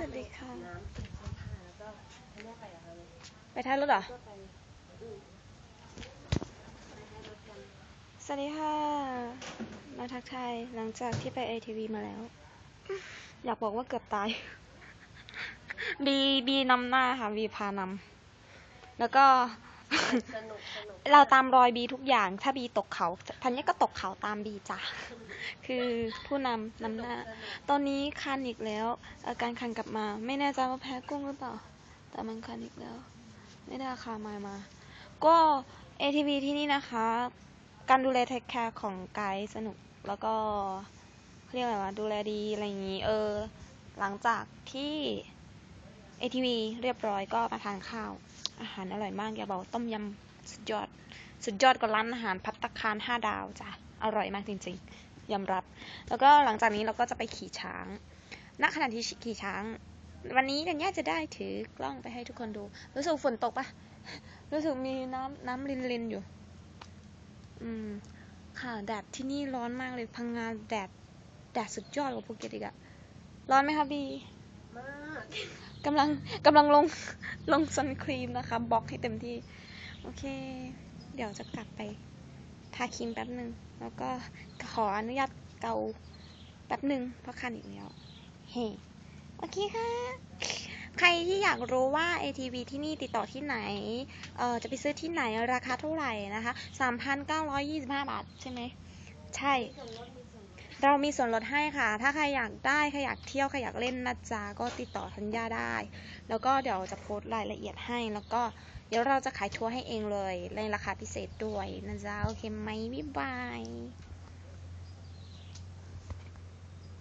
สวัสดีค่ะ น้ำสิบห้าแล้วก็ให้แม่ไปกับเขาเลยไปท้ายรถเหรอ ก็ไปอืมไปให้รถกัน สวัสดีค่ะ มาทักทายหลังจากที่ไป ATV มาแล้ว อยากบอกว่าเกือบตาย บีบีนำหน้าค่ะบีพานำแล้วก็ สนุกสนุกเราตามรอยบีทุกอย่าง ถ้าบีตกเขาทันนี้ก็ตกเขาตามบีจ้ะ คือผู้นำนำหน้า ตอนนี้คันอีกแล้ว อาการคันกลับมา ไม่แน่ใจว่าแพ้กุ้งหรือเปล่า แต่มันคันอีกแล้ว ไม่ได้อาคามามา ก็ ATV ที่นี่นะคะ การดูแลเทคแคร์ของไกด์สนุก แล้วก็เขาเรียกอะไรวะ ดูแลดีอะไรอย่างนี้ เออ หลังจากที่ ATV เรียบร้อยก็มาทานข้าว อาหารอร่อยมากอย่าบอกต้มยำสุดยอด สุดยอดกว่าร้านอาหารพัตตาคารห้าดาวจ้ะอร่อยมากจริงๆยอมรับ แล้วก็หลังจากนี้เราก็จะไปขี่ช้างณขณะที่ขี่ช้าง วันนี้ดัญญาจะได้ถือกล้องไปให้ทุกคนดู รู้สึกฝนตกปะรู้สึกมีน้ำน้ำลินลินๆอยู่ อืม ค่ะแดดที่นี่ร้อนมากเลยพังงานแดดแดดสุดยอดกว่าภูเก็ตอีกอะร้อนไหมคะบีมาก กำลังกำลังลงลงซันครีมนะคะบล็อกให้เต็มที่ โอเค เดี๋ยวจะกลับไปทาครีมแป๊บหนึ่งแล้วก็ขออนุญาตเกาแป๊บหนึ่งเพราะคันอีกแล้วเฮ้โอเคค่ะ ใครที่อยากรู้ว่า ATV ที่นี่ติดต่อที่ไหน เอ่อ จะไปซื้อที่ไหนราคาเท่าไหร่นะคะ 3,925 บาทใช่ไหม ใช่ เรามีส่วนลดให้ค่ะ ถ้าใครอยากได้ใครอยากเที่ยวใครอยากเล่นนะจ๊ะก็ติดต่อทัญญาได้ แล้วก็เดี๋ยวจะโพสต์รายละเอียดให้ แล้วก็เดี๋ยวเราจะขายทัวร์ให้เองเลยในราคาพิเศษด้วยนะจ๊ะโอเคไหมบ๊ายบาย